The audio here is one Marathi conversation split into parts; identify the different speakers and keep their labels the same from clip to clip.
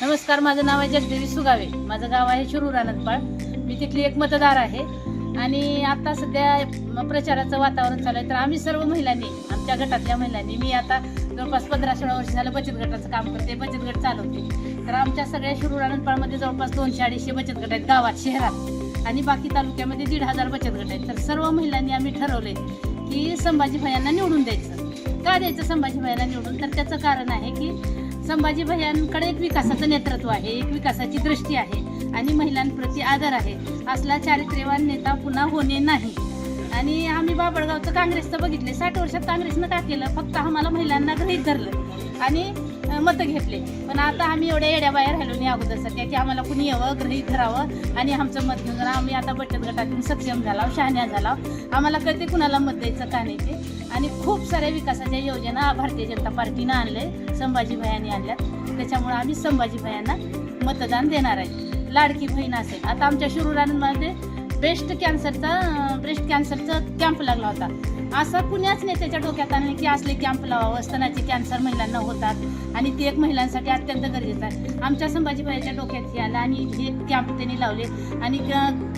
Speaker 1: नमस्कार माझं नाव आहे जगदेवी सुगावे. माझं गाव आहे शिरूर आनंदपाळ. मी तिथली एक मतदार आहे. आणि आता सध्या प्रचाराचं वातावरण चालू आहे. तर आम्ही सर्व महिलांनी आमच्या गटातल्या महिलांनी मी आता जवळपास पंधरा सोळा वर्ष झालं बचत गटाचं काम करते बचत गट चालवते. तर आमच्या सगळ्या शिरूर आनंदपाळमध्ये जवळपास दोनशे अडीचशे बचत गट आहेत गावात शहरात. आणि बाकी तालुक्यामध्ये दीड हजार बचत गट आहेत. तर सर्व महिलांनी आम्ही ठरवले की संभाजी भैयांना निवडून द्यायचं. का द्यायचं संभाजी भैयांना निवडून? तर त्याचं कारण आहे की संभाजी भैयांकडे एक विकासाचं नेतृत्व आहे एक विकासाची दृष्टी आहे आणि महिलांप्रती आदर आहे. असला चारित्र्यवान नेता पुन्हा होणे नाही. आणि आम्ही बाबळगावचं काँग्रेसचं बघितले साठ वर्षात काँग्रेसनं का केलं? फक्त आम्हाला महिलांना गृहीत धरलं. आणि मतं घेतले. पण आता आम्ही एवढ्या येड्या बाहेर राहिलो नाही अगोदर सध्या की आम्हाला कुणी यावं गृहीत धरावं आणि आमचं मत घेऊन आम्ही आता बचत गटातून सक्षम झाला शहाण्या झाला आम्हाला कळते कुणाला मत द्यायचं का नाही ते. आणि खूप साऱ्या विकासाच्या योजना भारतीय जनता पार्टीनं आणले संभाजी भयांनी आणल्यात. त्याच्यामुळे आम्ही संभाजी भयांना मतदान देणार आहे. लाडकी बहीण असेल. आता आमच्या शिरूरांमध्ये ब्रेस्ट कॅन्सरचा ब्रेस्ट कॅन्सरचा कॅम्प लागला होता. असा कुण्याच नेत्याच्या डोक्यात आलं नाही की असले कॅम्प लावावं स्तनाचे कॅन्सर महिलांना होतात. आणि ते एक महिलांसाठी अत्यंत गरजेचं आहे. आमच्या संभाजीबाईच्या डोक्यात हे आलं आणि हे कॅम्प त्यांनी लावले. आणि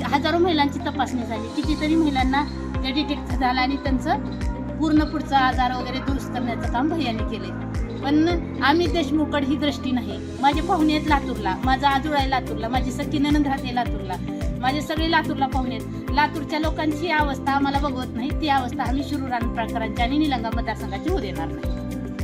Speaker 1: हजारो महिलांची तपासणी झाली. कितीतरी महिलांना ते डिटेक्ट झालं आणि त्यांचं पूर्ण पुढचा आजार वगैरे दुरुस्त करण्याचं काम भैयाने केले पण आम्ही देशमुखड ही दृष्टी नाही. माझे पाहुणे आहेत लातूरला माझा आजोळ आहे लातूरला माझी सखी ननंद राहते लातूरला. माझे सगळे लातूरला पाहुणे आहेत. लातूरच्या लोकांची अवस्था आम्हाला बघवत नाही. ती अवस्था आम्ही शिरूर आणि प्रकारांची आणि निलंगा मतदारसंघाची होऊ देणार नाही.